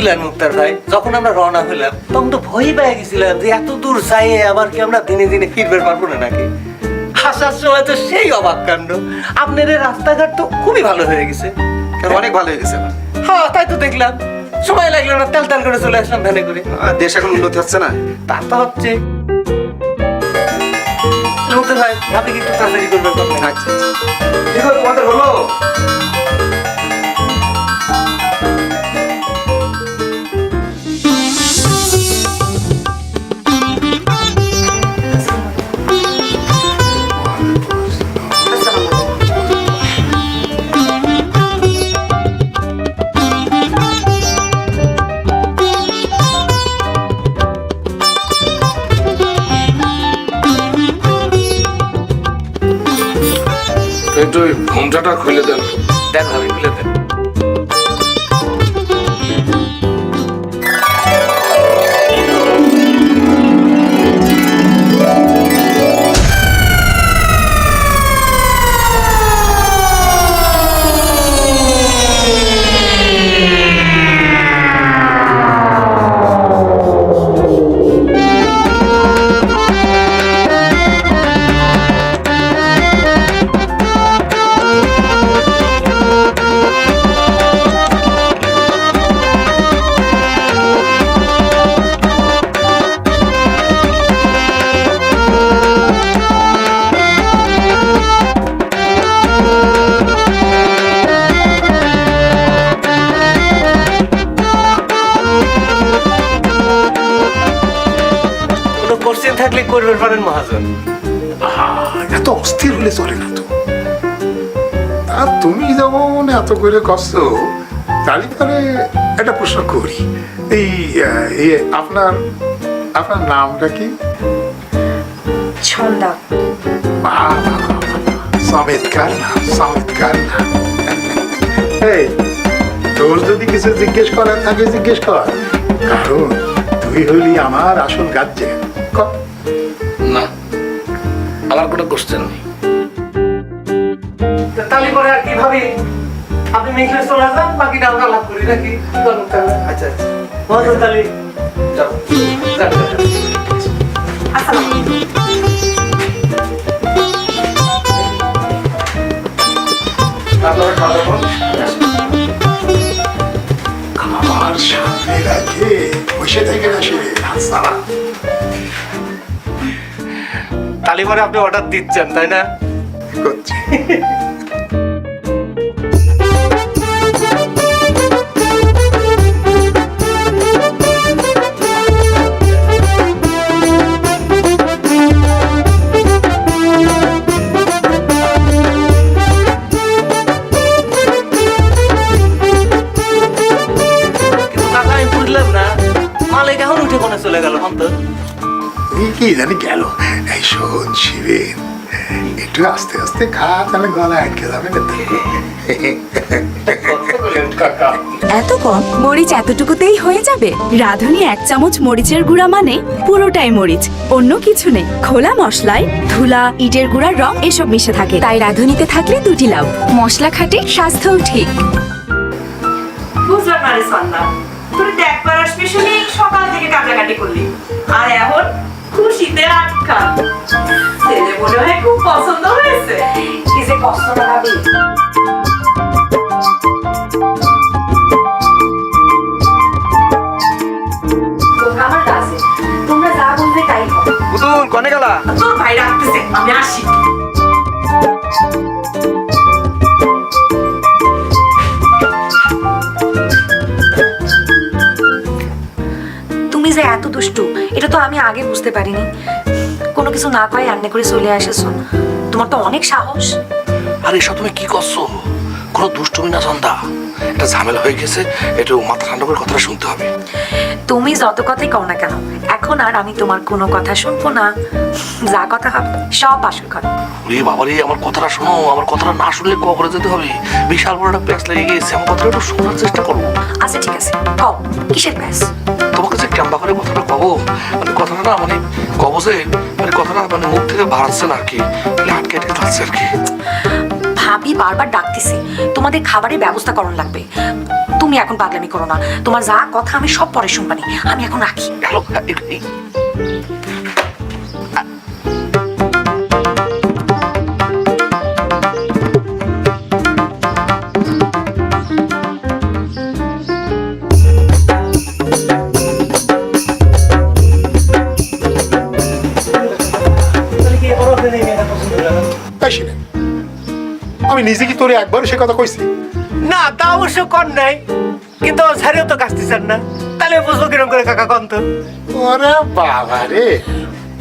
বুঝলেন মুক্তার ভাই? যখন আমরা রওনা হইলাম তখন তো ভয় পেয়ে গেছিলাম যে এত দূর যাইয়ে আবার কি আমরা দিনে দিনে ফিরবে পারব না নাকি? আসার সময় তো সেই অবাক কাণ্ড। আপনার রাস্তাঘাট তো খুবই ভালো হয়ে গেছে। অনেক ভালো হয়ে গেছে হ্যাঁ তাই তো দেখলাম। সময় লাগল না তেল তেল করে চলে আসলাম ভ্যানে করে। দেশ এখন উন্নতি হচ্ছে না? তা তো হচ্ছে। মুক্তার ভাই আপনি কি একটু তাড়াতাড়ি করবেন আচ্ছা আচ্ছা। কি তোমাদের হলো? একটু ঘুমটা খুলে দেন দেন ভাবি খুলে দেন থাকলে করবেন পারেন মহাজন। এত অস্থির হলে চলে না তো। আর তুমি যেমন এত করে কষ্ট তাহলে পরে একটা প্রশ্ন করি। এই আপনার আপনার নামটা কি? ছন্দা। নাম চমৎকার এই তোর যদি কিছু জিজ্ঞেস করার থাকে জিজ্ঞেস কর। কারণ তুই হইলি আমার আসল গার্জেন। কর না। আমার কোনো কোশ্চেন নেই। তাহলে পরে আর কি ভাবি? আপনি মেঘলে চলে যান বাকিটা আমরা লাভ করি নাকি? কি করুন আচ্ছা আচ্ছা। তাহলে যাও। আমার সামনে রাখে বসে থেকে না সে সারা পরে আপনি অর্ডার দিচ্ছেন তাই না? করছি। শোন একটু আস্তে আস্তে খা তাহলে গলা আটকে যাবে না এত কম মরিচ এতটুকুতেই হয়ে যাবে? রাঁধুনি এক চামচ মরিচের গুঁড়া মানে পুরোটাই মরিচ অন্য কিছু নেই। খোলা মশলায় ধুলা ইটের গুঁড়ার রং এসব মিশে থাকে। তাই রাঁধুনিতে থাকলে দুটি লাভ মশলা খাটে স্বাস্থ্যও ঠিক। বুঝলাম না রে সন্ধ্যা তুই দেখবার আসবি শুনি সকাল থেকে কাটাকাটি করলি। আর এখন খুশিতে আটকা। ছেলে মনে হয় খুব পছন্দ হয়েছে। কি যে কষ্ট ভাবি। তোমরা যা বলবে তাই তোর ভাই রাখতেছে আমি আসি। দুষ্টু। এটা তো আমি আগে বুঝতে পারিনি। কোনো কিছু না কয়ে রান্না করে চলে আসেছো তোমার তো অনেক সাহস। আর এসব তুমি কি করছ? কোনো দুষ্টুমি না সন্ধ্যা। একটা ঝামেলা হয়ে গেছে মাথা ঠান্ডা করে কথাটা শুনতে হবে। তুমি যত কথাই কও না কেন এখন আর আমি তোমার কোনো কথা শুনব না। যা কথা হবে সব আসল কথা রে বাবারে আমার কথাটা শোনো আমার কথাটা না শুনলে ক করে যেতে হবে? বিশাল বড় একটা প্যাঁচ লেগে গিয়েছে আমার কথাটা একটু শোনার চেষ্টা করো। আচ্ছা ঠিক আছে। কও কিসের যে কেমবা করে কথাটা কব। মানে কথাটা না মানে কব যে মানে কথাটা মানে মুখ থেকে বাড়াচ্ছে না আর কি। মানে আটকে আটকে থাকছে আর কি। ভাবি বারবার ডাকতেছি তোমাদের খাবারের ব্যবস্থা করণ লাগবে। তুমি তুমি এখন পাগলামি করো না। তোমার যা কথা আমি সব পরে শুনবানি। আমি এখন রাখি। হ্যালো আমি নিজে কি তোরে একবার সে কথা কইছি? না তা অবশ্য কর নাই। কিন্তু ছাড়িও তো কাজতে চান না। তাহলে বুঝব কিরম করে কাকা কন তো। ওরে বাবা রে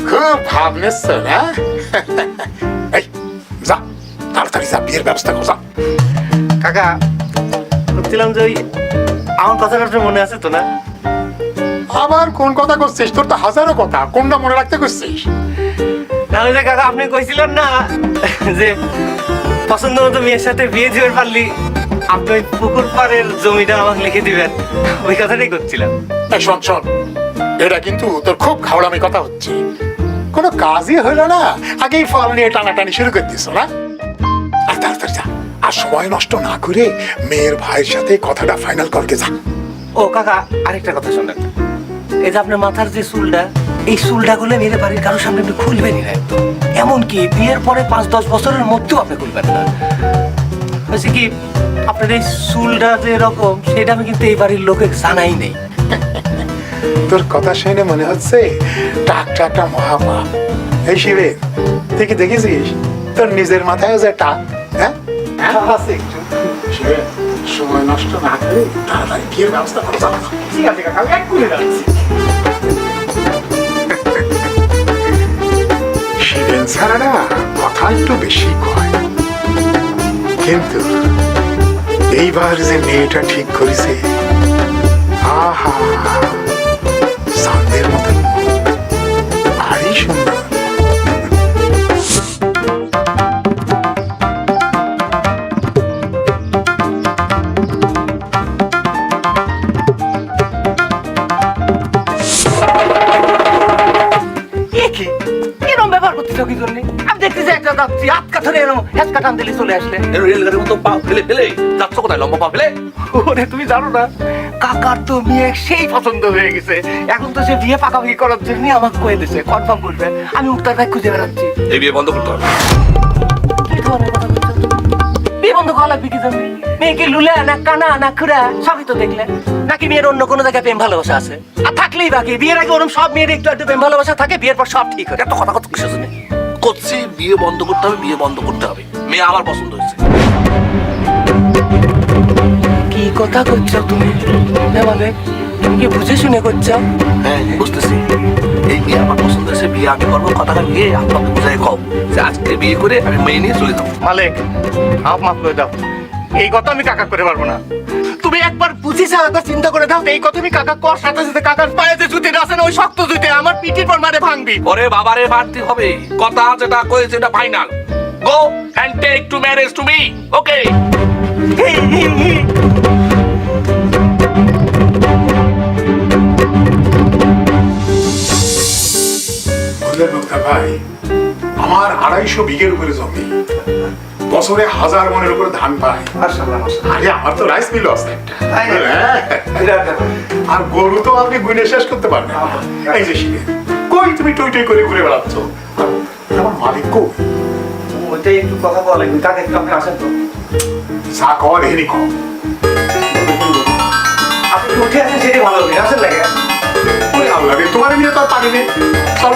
খুব ভাব নিচ্ছ না? এই যা তাড়াতাড়ি যা বিয়ের ব্যবস্থা কর যা। কাকা বলছিলাম যে ওই আমার কথাটা আপনার মনে আছে তো না? আবার কোন কথা করছিস? তোর তো হাজারো কথা কোনটা মনে রাখতে করছিস? না যে কাকা আপনি কইছিলেন না যে পছন্দ মতো মেয়ের সাথে বিয়ে দিতে পারলি আপনি ওই পুকুর পাড়ের জমিটা আমাকে লিখে দিবেন। ওই কথাটাই করছিলাম। এই শোন শোন এটা কিন্তু তোর খুব ঘাওড়ামি কথা হচ্ছে। কোনো কাজই হলো না আগেই ফল নিয়ে টানাটানি শুরু করে দিস না? আর তাড়াতাড়ি যা আর সময় নষ্ট না করে মেয়ের ভাইয়ের সাথে কথাটা ফাইনাল করকে যা। ও কাকা আরেকটা কথা শুনলেন এই যে আপনার মাথার যে চুলটা এই চুলটা গুলো মেরে বাড়ির কারোর সামনে আপনি খুলবেনই না একদম। এমনকি বিয়ের পরে পাঁচ দশ বছরের মধ্যেও আপনি খুলবেন না। হয়েছে কি আপনার এই চুলটা যে এরকম সেটা আমি কিন্তু এই বাড়ির লোকে জানাই নেই। তোর কথা শুনে মনে হচ্ছে টাকটা একটা মহাপাপ। এই শিবে তুই কি দেখেছিস? তোর নিজের মাথায় যে টাক হ্যাঁ? আছে একটু। শিবে সময় নষ্ট না করে তাড়াতাড়ি বিয়ের ব্যবস্থা করে ঠিক আছে কাকা আমি এক করে যাচ্ছি। কিন্তু এইবার যে মেয়েটা ঠিক করেছে, আহা সান্দের। মতন ব্যবহার করতেছ কি আমি একটা যাচ্ছি ধরে এরকম হ্যাচকা টান দিলে চলে আসলে। রেলগাড়ির মতো পা ফেলে ফেলে। যাচ্ছ কোথায়? লম্বা পা ফেলে? ওরে তুমি জানো না কাকার তো সেই পছন্দ হয়ে গেছে। এখন তো সে বিয়ে পাকাপাকি করার জন্য আমাকে কয়ে দিছে। কনফার্ম করবে আমি উত্তর ব্যাগ খুঁজে বেড়াচ্ছি। এই বিয়ে বন্ধ করতে হবে? বিয়ে বন্ধ করা লাগবে কি জন্য মেয়ে কি লুলে না কানা না খুড়া সবই তো দেখলে। নাকি মেয়ের অন্য কোনো জায়গায় প্রেম ভালোবাসা আছে? আর থাকলেই বাকি। বিয়ের আগে ওরম সব মেয়ের একটু একটু প্রেম ভালোবাসা থাকে বিয়ের পর সব ঠিক হয় এত কথা কথা কিসের জন্য? করছি বিয়ে বন্ধ করতে হবে বিয়ে বন্ধ করতে হবে। মেয়ে আমার পছন্দ হয়েছে। কি কথা করছ তুমি? বলে তুমি কি বুঝে শুনে করছ? হ্যাঁ বুঝতেছি। এই বিয়ে আমার পছন্দ হয়েছে বিয়ে আমি করব কথাটা নিয়ে আপনাকে বুঝাই কও। যে আজকে বিয়ে করে আমি মেয়ে নিয়ে চলে যাব। মালিক আপ মাফ করে দাও। এই কথা আমি কাকা করে পারব না। একবার বুঝিস একবার চিন্তা করে দাও এই কথা আমি কাকা কর সাথে সাথে কাকার পায়ে যে জুতি আছে না ওই শক্ত জুতি আমার পিঠির পর মারে ভাঙবি। ওরে বাবারে বাড়তি হবে। কথা যেটা কয়েছে এটা final go and take to marriage to me okay ভাই আমার আড়াইশো বিঘের উপরে জমি। বছরে হাজার মনের উপরে ধান পায়। আরে আমার তো রাইস মিল আছে। হ্যাঁ। আর গরু তো আপনি গুনে শেষ করতে পারবেন। এই যে শিখে। কই তুমি টই টই করে ঘুরে বেড়াচ্ছ? আমার মালিক কই? ওইটাই একটু কথা বলা লাগবে। কাকে একটু আপনি আসেন তো। যা কর হেরি কম আপনি উঠে আসেন? সেটাই ভালো হবে। আসেন লাগে তোমার নিয়ে তো আর পারি নেই। চল।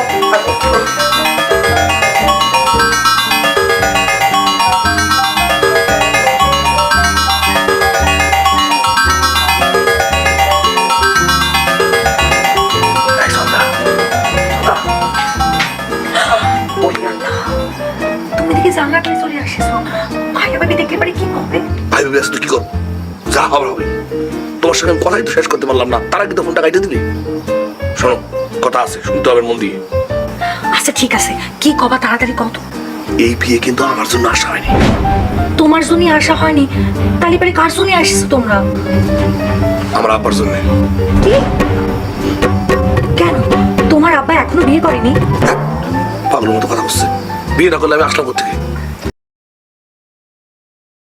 ভেবে কি করব? যা হবে হবে। তোমার সঙ্গে কথাই তো শেষ করতে পারলাম না। তার আগে তো ফোনটা কাটে দিবি? শোনো কথা আছে শুনতে হবে মন দিয়ে। আচ্ছা ঠিক আছে। কি কবা তাড়াতাড়ি কত এই বিয়ে কিন্তু আমার জন্য আসা হয়নি। তোমার জন্য আসা হয়নি? তাহলে পরে কার জন্য আসিস তোমরা? আমার আব্বার জন্য। কেন? তোমার আব্বা এখনও বিয়ে করেনি? পাগলের মতো কথা বলছে। বিয়ে না করলে আমি আসলাম কোথেকে